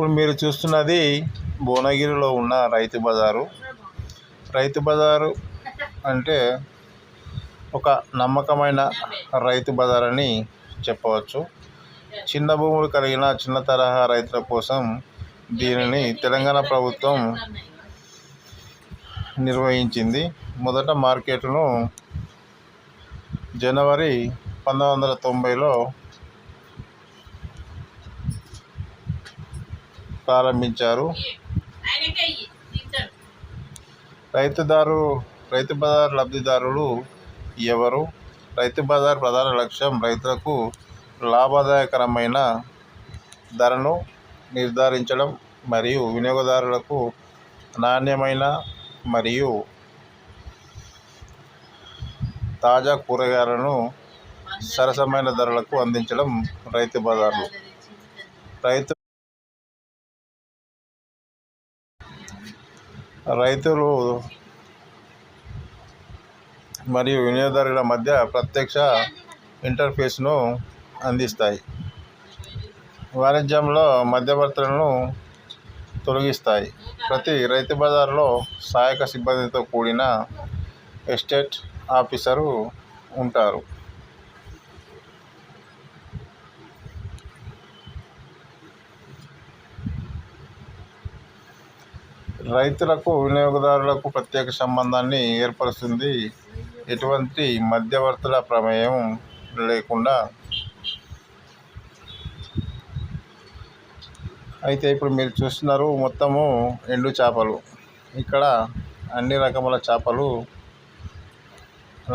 ఇప్పుడు మీరు చూస్తున్నది భువనగిరిలో ఉన్న రైతు బజారు. రైతు బజారు అంటే ఒక నమ్మకమైన రైతు బజార్ అని చెప్పవచ్చు. చిన్న భూములు కలిగిన చిన్న తరహా రైతుల కోసం దీనిని తెలంగాణ ప్రభుత్వం నిర్వహించింది. మొదట మార్కెట్ను జనవరి పంతొమ్మిది వందల తొంభైలో ప్రారంభించారు. రైతుదారు రైతు బజార్ లబ్ధిదారులు ఎవరు? రైతు బజార్ ప్రధాన లక్ష్యం రైతులకు లాభదాయకరమైన ధరను నిర్ధారించడం మరియు వినియోగదారులకు నాణ్యమైన మరియు తాజా కూరగాయలను సరసమైన ధరలకు అందించడం రైతు బజార్లు. రైతు రైతులు మరియు వినియోగదారుల మధ్య ప్రత్యక్ష ఇంటర్ఫేస్ను అందిస్తాయి. వాణిజ్యంలో మధ్యవర్తులను తొలగిస్తాయి. ప్రతి రైతు బజార్లో సహాయక సిబ్బందితో కూడిన ఎస్టేట్ ఆఫీసరు ఉంటారు. రైతులకు వినియోగదారులకు ప్రత్యేక సంబంధాన్ని ఏర్పరుస్తుంది. ఎటువంటి మధ్యవర్తుల ప్రమేయం లేకుండా అయితే ఇప్పుడు మీరు చూస్తున్నారు మొత్తము ఎండు చేపలు. ఇక్కడ అన్ని రకముల చేపలు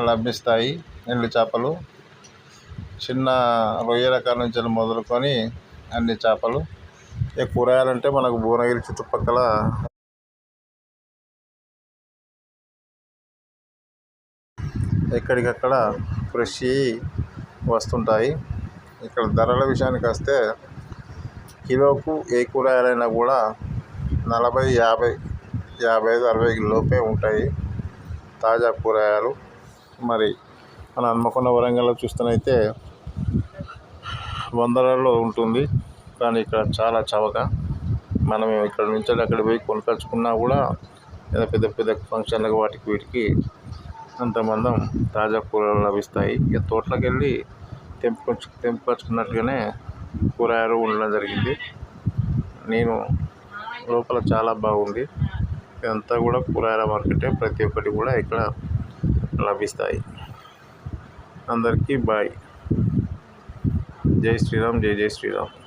లభిస్తాయి ఎండు చేపలు. చిన్న రొయ్య రకాల నుంచి మొదలుకొని అన్ని చేపలు. ఇక కూరగాయలు అంటే మనకు భువనగిరి చుట్టుపక్కల ఎక్కడికక్కడ ఫ్రెష్ వస్తుంటాయి. ఇక్కడ ధరల విషయానికి వస్తే కిలోకు ఏ కూరగాయలైనా కూడా నలభై యాభై యాభై ఐదు అరవై లోపే ఉంటాయి తాజా కూరగాయలు. మరి మన హన్మకొండ వరంగల్లో చూస్తేనైతే వందలలో ఉంటుంది. కానీ ఇక్కడ చాలా చవక. మనం ఇక్కడ నుంచి అక్కడ పోయి కొనుకొచ్చుకున్నా కూడా పెద్ద పెద్ద ఫంక్షన్లకు వాటికి వీటికి అంత మందం తాజా కూరలు లభిస్తాయి. ఇక తోటలోకి వెళ్ళి తెంపుకొచ్చు తెంపుకొచ్చుకున్నట్టుగానే కూరగాయలు ఉండడం జరిగింది. నేను లోపల చాలా బాగుంది. ఇదంతా కూడా కూరగాయల మార్కెటే ప్రతి ఒక్కటి కూడా ఇక్కడ లభిస్తాయి. అందరికీ బాయ్. జై శ్రీరామ్ జై జై శ్రీరామ్.